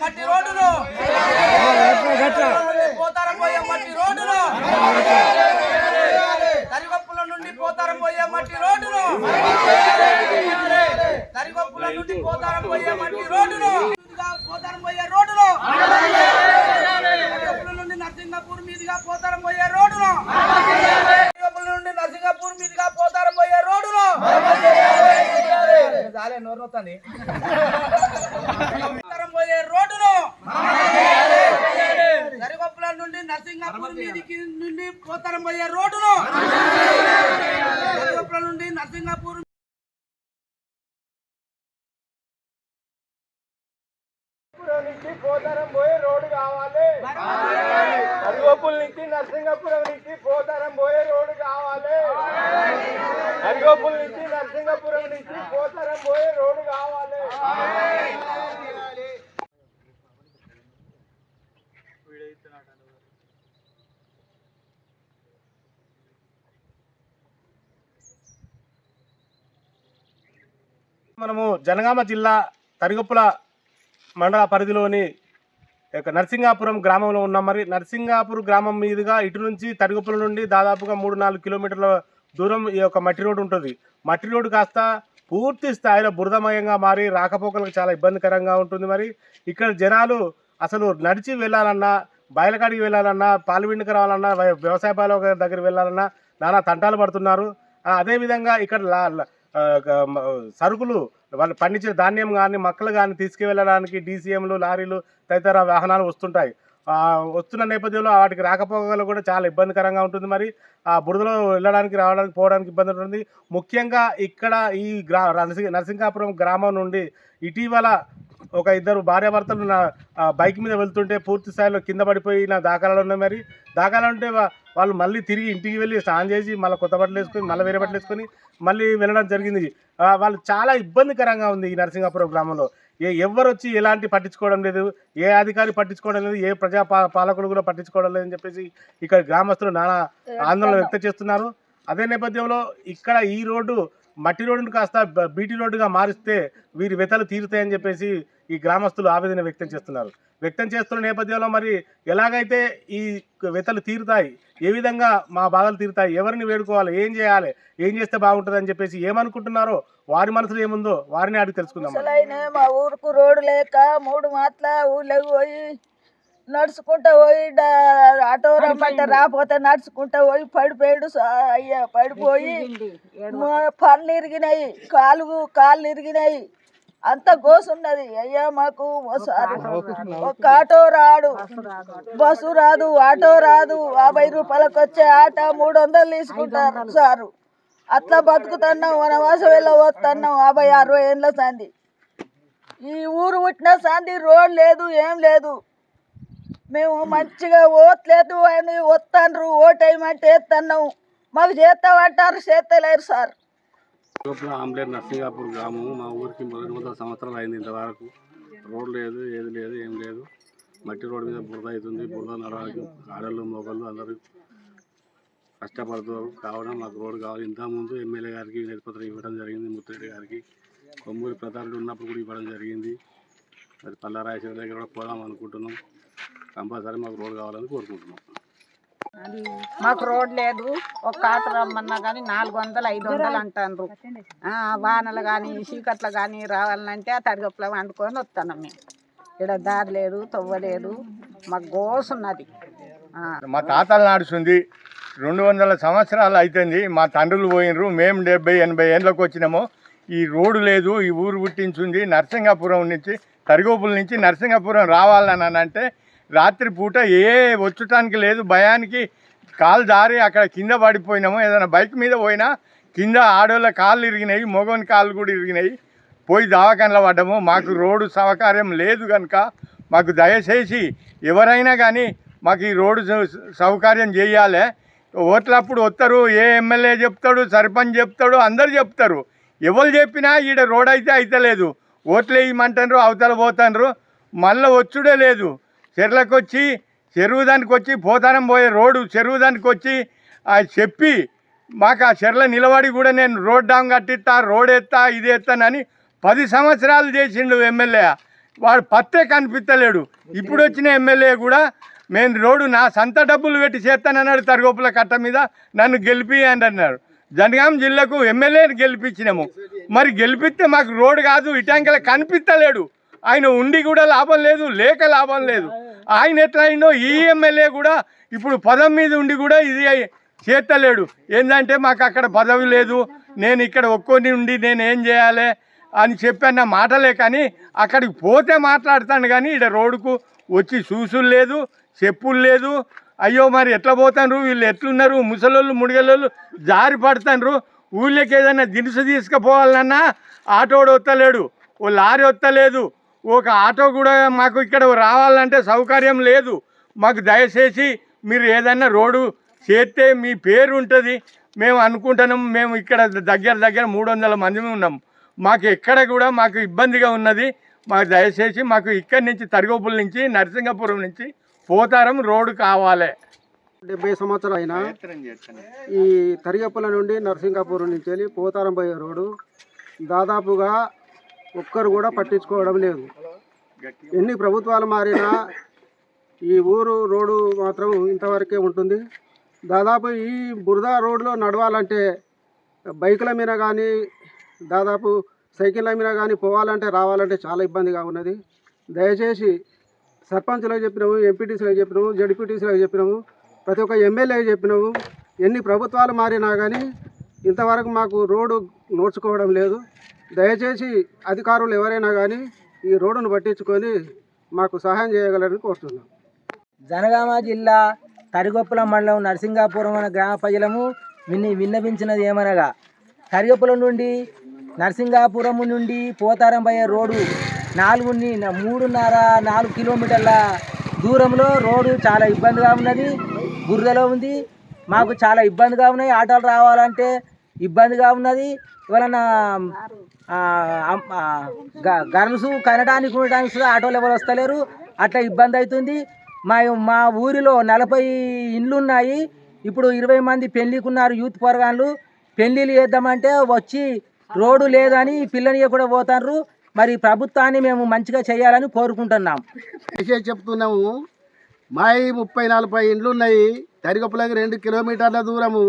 మట్టి రోడ్డును పోతారం పోయే మట్టి రోడ్డును. తరిగొప్పుల నుండి పోతారం పోయే మట్టి రోడ్డును తరిగొప్పుల మట్టి రోడ్డును పోతారం పోయే వస్తుంది. నోరు పోయే రోడ్డును. నుండి నర్సింగాపూర్ మీదికి నుండి పోతరం పోయే రోడ్డును. దరిగొప్పుల నుండి నర్సింగాపూర్ నుంచి పోతారం పోయే రోడ్డు కావాలి. అరిగోపుల నుంచి నరసింగపురం నుంచి పోతారం పోయే రోడ్డు కావాలి. అరిగోపుల నుంచి నరసింగపురం నుంచి పోతారం పోయే రోడ్డు కావాలి. మనము జనగామ జిల్లా తరిగొప్పుల మండల పరిధిలోని యొక్క నరసింగాపురం గ్రామంలో ఉన్నాం. మరి నరసింగాపురం గ్రామం మీదుగా ఇటు నుంచి తరుగుపుల నుండి దాదాపుగా మూడు నాలుగు కిలోమీటర్ల దూరం ఈ యొక్క మట్టి రోడ్డు ఉంటుంది. మట్టి రోడ్డు కాస్త పూర్తి స్థాయిలో బురదమయంగా మారి రాకపోకలకు చాలా ఇబ్బందికరంగా ఉంటుంది. మరి ఇక్కడ జనాలు అసలు నడిచి వెళ్ళాలన్నా బయలుకాడికి వెళ్ళాలన్నా పాల్విండికి రావాలన్నా వ్యవసాయ పాల దగ్గర వెళ్ళాలన్నా నానా తంటాలు పడుతున్నారు. అదేవిధంగా ఇక్కడ సరుకులు వాళ్ళు పండించిన ధాన్యం కానీ మొక్కలు కానీ తీసుకువెళ్ళడానికి డీసీఎంలు లారీలు తదితర వాహనాలు వస్తుంటాయి. వస్తున్న నేపథ్యంలో వాటికి రాకపోకలు కూడా చాలా ఇబ్బందికరంగా ఉంటుంది మరి. ఆ బురదలో వెళ్ళడానికి రావడానికి పోవడానికి ఇబ్బంది ఉంటుంది. ముఖ్యంగా ఇక్కడ ఈ గ్రా నరసింహాపురం గ్రామం నుండి ఇటీవల ఒక ఇద్దరు భార్యాభర్తలు నా బైక్ మీద వెళ్తుంటే పూర్తి స్థాయిలో కింద పడిపోయిన దాఖలాలు ఉన్నాయి మరి. దాఖలాలు ఉంటే వాళ్ళు మళ్ళీ తిరిగి ఇంటికి వెళ్ళి స్నానం చేసి మళ్ళీ కొత్త బట్టలు వేసుకొని మళ్ళీ వేరే బట్టలు వేసుకొని మళ్ళీ వెళ్ళడం జరిగింది. వాళ్ళు చాలా ఇబ్బందికరంగా ఉంది ఈ నరసింగాపురం గ్రామంలో. ఏ ఎవరు వచ్చి ఎలాంటి పట్టించుకోవడం లేదు ఏ అధికారి పట్టించుకోవడం లేదు ఏ ప్రజా పాలకులు కూడా పట్టించుకోవడం లేదని చెప్పేసి ఇక్కడ గ్రామస్తులు నానా ఆందోళన వ్యక్తం చేస్తున్నారు. అదే నేపథ్యంలో ఇక్కడ ఈ రోడ్డు మట్టి రోడ్డును కాస్త బీటీ రోడ్డుగా మారిస్తే వీరి వెతలు తీరుతాయని చెప్పేసి ఈ గ్రామస్తులు ఆవేదన వ్యక్తం చేస్తున్నారు. వ్యక్తం చేస్తున్న నేపథ్యంలో మరి ఎలాగైతే ఈ వెతలు తీరుతాయి ఏ విధంగా మా బాధలు తీరుతాయి ఎవరిని వేడుకోవాలి ఏం చేయాలి ఏం చేస్తే బాగుంటుంది అని చెప్పేసి ఏమనుకుంటున్నారో వారి మనసులో ఏముందో వారిని అడిగి తెలుసుకుందాం మా ఊరుకు రోడ్డు లేక మూడు మాటల ఊళ్ళకి పోయి నడుచుకుంటా పోయి ఆటో రమ్మంటే రాకపోతే నడుచుకుంటా పోయి పడిపోయాడు అయ్యా పడిపోయి మా పళ్ళు ఇరిగినాయి కాలు కాళ్ళు ఇరిగినాయి. అంత గోసున్నది అయ్యా మాకు ఒకసారి ఒక ఆటో రాడు. బస్సు రాదు ఆటో రాదు. యాభై రూపాయలకు వచ్చే ఆటో మూడు వందలు తీసుకుంటారు సారు. అట్లా బతుకుతున్నాం వనవాసం వెళ్ళ పోతున్నాం. యాభై అరవై ఏళ్ళ సంది ఈ ఊరు పుట్టిన సంది రోడ్ లేదు ఏం లేదు. మేము మంచిగా ఓట్లేదు అని వస్తాను ఓటేయమంటే వేస్తున్నాం మాకు చేస్తామంటారు చేస్తలేరు సార్. లోపల నర్సింగాపూర్ గ్రామం మా ఊరికి రెండు వందల సంవత్సరాలు అయింది ఇంతవరకు. రోడ్ లేదు ఏది లేదు ఏం లేదు. మట్టి రోడ్డు మీద బురద అవుతుంది బురద నడవడానికి ఆడళ్ళు మొగళ్ళు అందరూ కష్టపడుతారు కావడం మాకు రోడ్డు కావాలి. ఇంతకుముందు ఎమ్మెల్యే గారికి నిరుపత్రం ఇవ్వడం జరిగింది ముత్తిరెడ్డి గారికి. కొమ్మూరి ప్రతాప్ ఉన్నప్పుడు కూడా ఇవ్వడం జరిగింది. మరి పల్లారాయశ్వర దగ్గర కూడా పోదాం అనుకుంటున్నాం. కంపల్సరీ మాకు రోడ్డు కావాలని కోరుకుంటున్నాం. మాకు రోడ్ లేదు. ఒక ఆటో రమ్మన్నా కానీ నాలుగు వందలు ఐదు వందలు అంటారు ఆ, వానలు కానీ చీకట్లు కానీ రావాలంటే ఆ తడిగప్పులో వండుకొని వస్తున్నాం మేము. ఇక్కడ దారి లేదు తవ్వలేదు మాకు గోసున్నది ఆ. మా తాతలు నడుస్తుంది రెండు వందల సంవత్సరాలు అవుతుంది మా తండ్రులు పోయినరు మేము డెబ్బై ఎనభై ఏళ్ళకి వచ్చినాము. ఈ రోడ్డు లేదు ఈ ఊరు పుట్టించింది. నరసింగాపురం నుంచి తరిగోపుల నుంచి నరసింగాపురం రావాలని అంటే రాత్రిపూట ఏ వచ్చటానికి లేదు. భయానికి కాలు దారి అక్కడ కింద పడిపోయినాము. ఏదైనా బైక్ మీద పోయినా కింద ఆడోళ్ళ కాళ్ళు ఇరిగినాయి మగోని కాళ్ళు కూడా ఇరిగినాయి. పోయి దవాఖానలో పడ్డాము. మాకు రోడ్డు సౌకర్యం లేదు కనుక మాకు దయచేసి ఎవరైనా కానీ మాకు ఈ రోడ్డు సౌ- సౌకర్యం చేయాలి. ఓట్లప్పుడు వస్తారు ఏ ఎమ్మెల్యే చెప్తాడు సర్పంచ్ చెప్తాడు అందరు చెప్తారు. ఎవరు చెప్పినా ఈడ రోడ్ అయితే అయితలేదు. ఓట్లు వేయమంటారు అవతల పోతాండ్రు. మళ్ళీ వచ్చుడే లేదు. చెర్లకు వచ్చి చెరువు దానికి వచ్చి పోతానం పోయే రోడ్డు చెరువు దానికి వచ్చి చెప్పి మాకు ఆ చెర్ల నిలబడి కూడా నేను రోడ్ డామ్ కట్టిస్తా రోడ్ ఎత్తా ఇది ఎత్తానని పది సంవత్సరాలు చేసిండు ఎమ్మెల్యే. వాడు పత్తే కనిపించలేడు ఇప్పుడు వచ్చిన ఎమ్మెల్యే కూడా మేము రోడ్డు నా సొంత డబ్బులు పెట్టి చేస్తానన్నాడు తరగోపుల కట్ట మీద. నన్ను గెలిపి అని అన్నారు జనగాం జిల్లాకు ఎమ్మెల్యేని గెలిపించినాము. మరి గెలిపిస్తే మాకు రోడ్డు కాదు ఇటాంకల కనిపించలేడు ఆయన ఉండి కూడా లాభం లేదు లేక లాభం లేదు. ఆయన ఎట్లా అయిందో ఈ ఎమ్మెల్యే కూడా ఇప్పుడు పదం మీద ఉండి కూడా ఇది చేస్తలేడు. ఏంటంటే మాకు అక్కడ పదవి లేదు నేను ఇక్కడ ఒక్కొని ఉండి నేను ఏం చేయాలి అని చెప్పన్న మాటలే కానీ అక్కడికి పోతే మాట్లాడతాను కానీ ఇక్కడ రోడ్డుకు వచ్చి చూసులు లేదు చెప్పులు లేదు. అయ్యో మరి ఎట్లా పోతాండ్రు వీళ్ళు ఎట్లున్నారు? ముసలోళ్ళు ముడిగలోళ్ళు జారి పడతాండ్రు ఊళ్ళకి ఏదైనా దినుసు తీసుకుపోవాలన్నా ఆటోడు వస్తలేడు ఓ లారీ వస్తలేదు. ఒక ఆటో కూడా మాకు ఇక్కడ రావాలంటే సౌకర్యం లేదు. మాకు దయచేసి మీరు ఏదైనా రోడ్డు చేస్తే మీ పేరు ఉంటుంది. మేము అనుకుంటున్నాం మేము ఇక్కడ దగ్గర దగ్గర మూడు వందల మంది ఉన్నాం. మాకు ఎక్కడ కూడా మాకు ఇబ్బందిగా ఉన్నది. మాకు దయచేసి మాకు ఇక్కడి నుంచి తరిగోపుల నుంచి నరసింగపురం నుంచి పోతారం రోడ్డు కావాలి. డెబ్బై సంవత్సరాలు అయినా ఈ తరిగపుల నుండి నరసింగాపూర్ నుంచి వెళ్ళి పోతారం పోయే రోడ్డు దాదాపుగా ఒక్కరు కూడా పట్టించుకోవడం లేదు. ఎన్ని ప్రభుత్వాలు మారినా ఈ ఊరు రోడ్డు మాత్రం ఇంతవరకే ఉంటుంది. దాదాపు ఈ బురద రోడ్లో నడవాలంటే బైకుల మీద కానీ దాదాపు సైకిళ్ళ మీద కానీ పోవాలంటే రావాలంటే చాలా ఇబ్బందిగా ఉన్నది. దయచేసి సర్పంచ్లకు చెప్పినాము ఎంపీటీసీలకు చెప్పినాము జడ్పీటీసీలకు చెప్పినాము ప్రతి ఒక్క ఎమ్మెల్యేకి చెప్పినాము ఎన్ని ప్రభుత్వాలు మారినా కానీ ఇంతవరకు మాకు రోడ్డు నోడ్చుకోవడం లేదు. దయచేసి అధికారులు ఎవరైనా కానీ ఈ రోడ్డును పట్టించుకొని మాకు సహాయం చేయగలరని కోరుతున్నాం. జనగామ జిల్లా తరిగొప్పల మండలం నరసింగాపురం అనే గ్రామ ప్రజలము విన్ని విన్నవించినది ఏమనగా తరిగొప్పల నుండి నరసింగాపురం నుండి పోతారం పోయే రోడ్డు నాలుగు మూడున్నర నాలుగు కిలోమీటర్ల దూరంలో రోడ్డు చాలా ఇబ్బందిగా ఉన్నది బురదలో ఉంది. మాకు చాలా ఇబ్బందిగా ఉన్నాయి. ఆటోలు రావాలంటే ఇబ్బందిగా ఉన్నది. ఎవరన్నా గన్స్ కనడానికి ఉండడానికి కూడా ఆటోలు ఎవరు వస్తలేరు. అట్లా ఇబ్బంది అవుతుంది. మా మా ఊరిలో నలభై ఇండ్లు ఉన్నాయి ఇప్పుడు ఇరవై మంది పెళ్ళికున్నారు యూత్ పోరగాన్లు. పెళ్ళిళ్ళు చేద్దామంటే వచ్చి రోడ్డు లేదని పిల్లని కూడా పోతారు మరి ప్రభుత్వాన్ని మేము మంచిగా చేయాలని కోరుకుంటున్నాం. విషయం చెప్తున్నాము. మా ముప్పై నలభై ఇండ్లు ఉన్నాయి తరిగొప్పలకి రెండు కిలోమీటర్ల దూరము.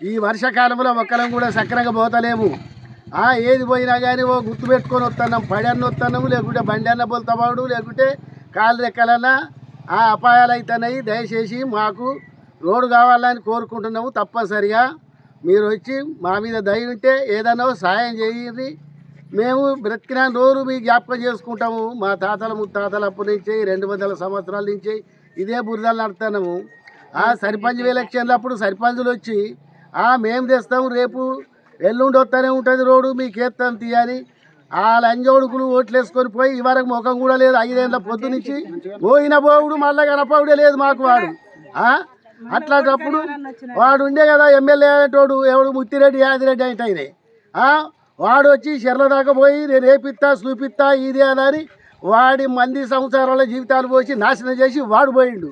ఈ వర్షాకాలంలో ఒక్కరం కూడా సక్రంగా పోతలేము. ఏది పోయినా కానీ ఓ గుర్తు పెట్టుకొని వస్తున్నాం పడన్న అన్న వస్తున్నాము లేకుంటే బండి అన్న బోల్తావాడు లేకుంటే కాలు రెక్కలన్నా ఆ అపాయాలు అవుతున్నాయి దయచేసి మాకు రోడ్డు కావాలని కోరుకుంటున్నాము తప్పనిసరిగా. మీరు వచ్చి మా మీద దయ ఉంటే ఏదన్నా సాయం చేయండి. మేము బ్రతికిన రోజు మీ జ్ఞాపకం చేసుకుంటాము. మా తాతల ముత్తాతల అప్పటి నుంచి రెండు వందల సంవత్సరాల నుంచి ఇదే బురదలు నడుతున్నాము ఆ సర్పంచ్ ఎలక్షన్లు అప్పుడు సర్పంచులు వచ్చి మేము తెస్తాము రేపు ఎల్లుండి వస్తూనే ఉంటుంది రోడ్డు మీకు ఎత్తాం తీయాలి. ఆ లంజోడుకులు ఓట్లు వేసుకొని పోయి ఇవరకు ముఖం కూడా లేదు. ఐదేళ్ళ పొద్దు నుంచి పోయిన పోవుడు మళ్ళా కనపవుడే లేదు మాకు వాడు. అట్లాంటప్పుడు వాడు ఉండే కదా ఎమ్మెల్యే అనేటోడు ఎవడు? ముత్తిరెడ్డి యాదిరెడ్డి అంటే ఆయనే. వాడు వచ్చి చెర్ల దాకా పోయి నేను రేపిస్తా చూపిస్తా ఇది అని వాడి మంది సంవత్సరాల జీవితాలు పోసి నాశనం చేసి వాడు పోయిండు.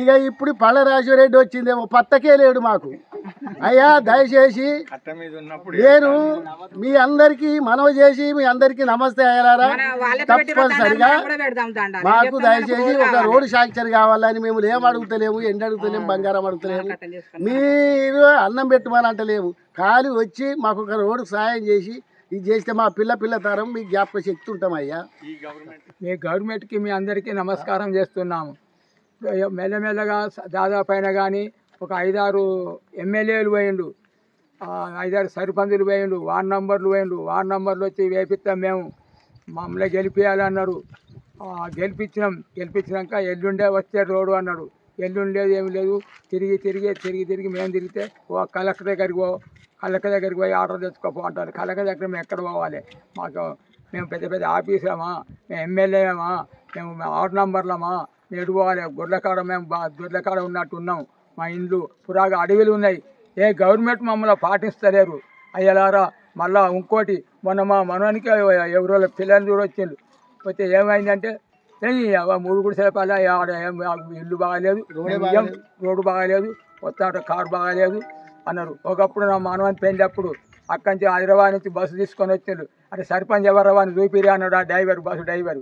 ఇక ఇప్పుడు పళ్ళ రాజరెడ్డి వచ్చిందేమో పత్తకే లేడు మాకు. అయ్యా దయచేసి నేను మీ అందరికీ మనవి చేసి మీ అందరికీ నమస్తే అయ్యారా తప్పనిసరిగా మాకు దయచేసి ఒక రోడ్డు శాంక్షన్ కావాలని మేము ఏం అడుగుతలేము ఎండ అడుగుతలేము బంగారం అడుగుతలేము. మీరు అన్నం పెట్టమని అంటలేము. ఖాళీ వచ్చి మాకు ఒక రోడ్డు సాయం చేసి ఇది చేస్తే మా పిల్ల పిల్ల తరం మీకు జ్ఞాపక శక్తి ఉంటామయ్యా ఈ గవర్నమెంట్ మీ గవర్నమెంట్కి మీ అందరికీ నమస్కారం చేస్తున్నాము. మెల్లమెల్లగా దాదాపు అయినా కానీ ఒక ఐదారు ఎమ్మెల్యేలు పోయిండు ఐదారు సర్పంచులు పోయిండు వార్డ్ నంబర్లు పోయిండు వార్డ్ నంబర్లు వచ్చి వేపిస్తాం మేము. మమ్మల్ని గెలిపించాలన్నారు గెలిపించినాం గెలిపించినాక ఎల్లుండే వచ్చే రోడ్డు అన్నాడు. ఎల్లుండేది ఏమి లేదు. తిరిగి తిరిగి తిరిగి తిరిగి మేము తిరిగితే ఓ కలెక్టర్ దగ్గరికి పో కలెక్టర్ దగ్గరికి పోయి ఆర్డర్ తెచ్చుకోపో అంటారు. కలెక్టర్ దగ్గర మేము ఎక్కడ పోవాలి? మాకు మేము పెద్ద పెద్ద ఆఫీసులమా? మేము ఎమ్మెల్యేమా మేము ఆర్డర్ నంబర్లమా? మేము ఎటు పోవాలి గొడ్లకాడ మేము బా గొడ్లకాడ ఉన్నట్టు ఉన్నాం మా ఇండ్లు పురాగా అడవిలు ఉన్నాయి. ఏ గవర్నమెంట్ మమ్మల్ని పాటిస్తలేరు. అయ్యలారా మళ్ళా ఇంకోటి మొన్న మా మనవానికి ఎవరో పిల్లల్ని చూడొచ్చిండు పోతే ఏమైందంటే "ఏయ్, అవ్వ మూడు కూడా సేపాలి ఆడ ఇల్లు బాగాలేదు. రోడ్డు బాగాలేదు. వస్తాట కారు బాగాలేదు అన్నారు. ఒకప్పుడు నా మానవాన్ని పెళ్ళినప్పుడు అక్కడి నుంచి హైదరాబాద్ నుంచి బస్సు తీసుకొని వచ్చిండు అరే సర్పంచ్ ఎవరు? వాడిని చూపిరా అన్నాడు ఆ డ్రైవర్ బస్సు డ్రైవర్.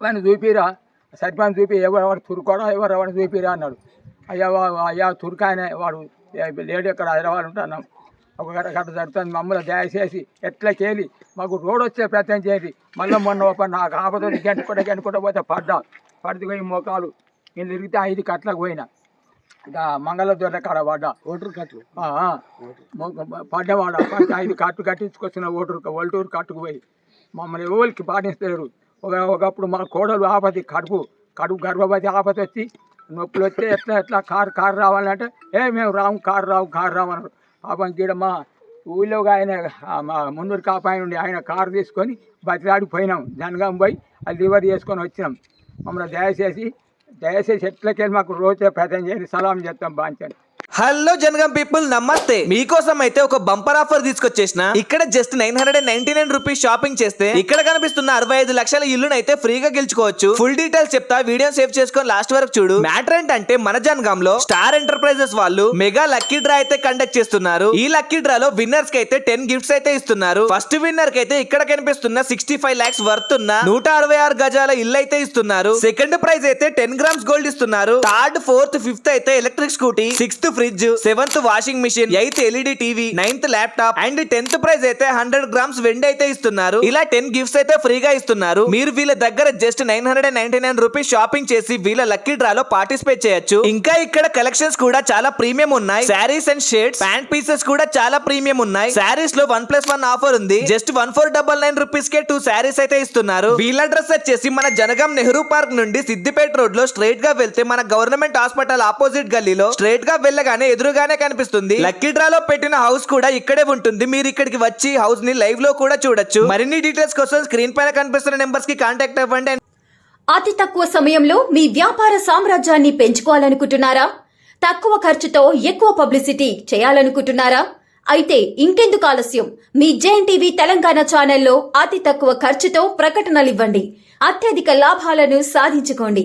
వాడిని చూపిరా. సర్పంచ్ చూపి ఎవరు తురుకోడా ఎవరు వాడిని చూపిరా అన్నాడు. అయ్యా అయ్యా తురుకాయన వాడు లేడు ఇక్కడ హైదరాబాద్ ఉంటున్నాం ఒక గంట గంట జరుగుతుంది మమ్మల్ని దయచేసి ఎట్లా కేలి మాకు రోడ్ వచ్చే ప్రయత్నం చేసి మళ్ళీ మొన్న ఒక నాకు ఆపద గంటకుండా గంటకుండా పోతే పడ్డా. పడితే పోయి మోకాలు నేను తిరిగితే ఐదు కట్లకు పోయినా. ఇంకా మంగళ దొర కాడ పడ్డా. ఓటర్ కట్లు. మొ- పడ్డవాడ? ఐదు కట్టు కట్టించుకొచ్చిన ఓటరు ఒల్టూరు కట్టుకు పోయి. మమ్మల్ని ఎవరికి పాటించలేరు ఒక ఒకప్పుడు మా కోడలు ఆపతి కడుపు కడుపు గర్భవతి ఆపతి వచ్చి నొప్పులు వస్తే ఎట్లా ఎట్లా కారు కారు రావాలంటే ఏ మేము రాము కారు రావు కారు రావు పాపం గీడ మా ఊళ్ళో ఆయన మా మున్నూరు కాపాయి ఉండి ఆయన కారు తీసుకొని బతిలాడికి పోయినాం జనగాం పోయి అది లివర్ చేసుకొని వచ్చినాం. మమ్మల్ని దయచేసి దయచేసి ఎట్లకెళ్ళి మాకు రోజే ప్రయత్నం చేయండి. సలాం చేస్తాం బాంచండి. హలో జనగం పీపుల్ నమస్తే. మీకోసం అయితే ఒక బంపర్ ఆఫర్ తీసుకొచ్చేసిన. ఇక్కడ just nine hundred and ninety nine rupees shopping చేస్తే ఇక్కడ కనిపిస్తున్న అరవై ఐదు లక్షల ఇల్లును అయితే ఫ్రీగా గెలుచుకోవచ్చు. ఫుల్ డీటెయిల్స్ చెప్తా వీడియో సేవ్ చేసుకొని లాస్ట్ వరకు చూడు. మ్యాటర్ ఏంటంటే మన జనగం లో స్టార్ ఎంటర్ప్రైజెస్ వాళ్ళు మెగా లక్కీ డ్రా అయితే కండక్ట్ చేస్తున్నారు. ఈ లక్కీ డ్రా లో విన్నర్స్కి అయితే టెన్ గిఫ్ట్స్ అయితే ఇస్తున్నారు. ఫస్ట్ విన్నర్కి అయితే ఇక్కడ కనిపిస్తున్న సిక్స్టీ ఫైవ్ లాక్స్ వర్త్ ఉన్న నూట అరవై ఆరు గజాల ఇల్లు అయితే ఇస్తున్నారు. సెకండ్ ప్రైజ్ అయితే టెన్ గ్రామ్స్ గోల్డ్ ఇస్తున్నారు. థర్డ్ ఫోర్త్ ఫిఫ్త్ అయితే electric scooty sixth free fridge seventh washing machine eighth LED TV ninth laptop and tenth prize అయితే హండ్రెడ్ గ్రామ్స్ వెండి అయితే ఇస్తున్నారు. ఇలా టెన్ గిఫ్ట్స్ అయితే ఫ్రీగా ఇస్తున్నారు. మీరు వీళ్ళ దగ్గర just nine hundred ninety nine rupees shopping చేసి వీళ్ళ లక్కీ డ్రాలో పార్టిసిపేట్ చేయొచ్చు. ఇంకా ఇక్కడ కలెక్షన్స్ కూడా చాలా ప్రీమియం ఉన్నాయి. Saris and shades pant pieces కూడా చాలా ప్రీమియం ఉన్నాయి. శారీస్లో వన్ ప్లస్ వన్ ఆఫర్ ఉంది. Just one four double nine rupees కే టూ శారీస్ అయితే ఇస్తున్నారు. వీళ్ళ అడ్రస్ వచ్చేసి మన జనగాం నెహ్రూ పార్క్ నుండి సిద్దిపేట రోడ్లో స్ట్రైట్గా వెళ్తే మన గవర్నమెంట్ హాస్పిటల్ ఆపోజిట్ గల్లీలో స్ట్రైట్గా వెళ్ళగా వెళ్ళగానే ఎదురుగానే కనిపిస్తుంది. లక్కీ డ్రాలో పెట్టిన హౌస్ కూడా ఇక్కడే ఉంటుంది. మీరు ఇక్కడికి వచ్చి హౌస్ని లైవ్లో కూడా చూడొచ్చు. మరిన్ని డీటెయిల్స్ కోసం స్క్రీన్ పైన కనిపిస్తున్న నెంబర్స్కి కాంటాక్ట్ అవ్వండి. అతి తక్కువ సమయంలో మీ వ్యాపార సామ్రాజ్యాన్ని పెంచుకోవాలనుకుంటున్నారా? తక్కువ ఖర్చుతో ఎక్కువ పబ్లిసిటీ చేయాలనుకుంటున్నారా? అయితే ఇంకెందుకు ఆలస్యం? మీ జేఎన్ టీవీ తెలంగాణ ఛానల్లో అతి తక్కువ ఖర్చుతో ప్రకటనలు ఇవ్వండి. అత్యధిక లాభాలను సాధించుకోండి.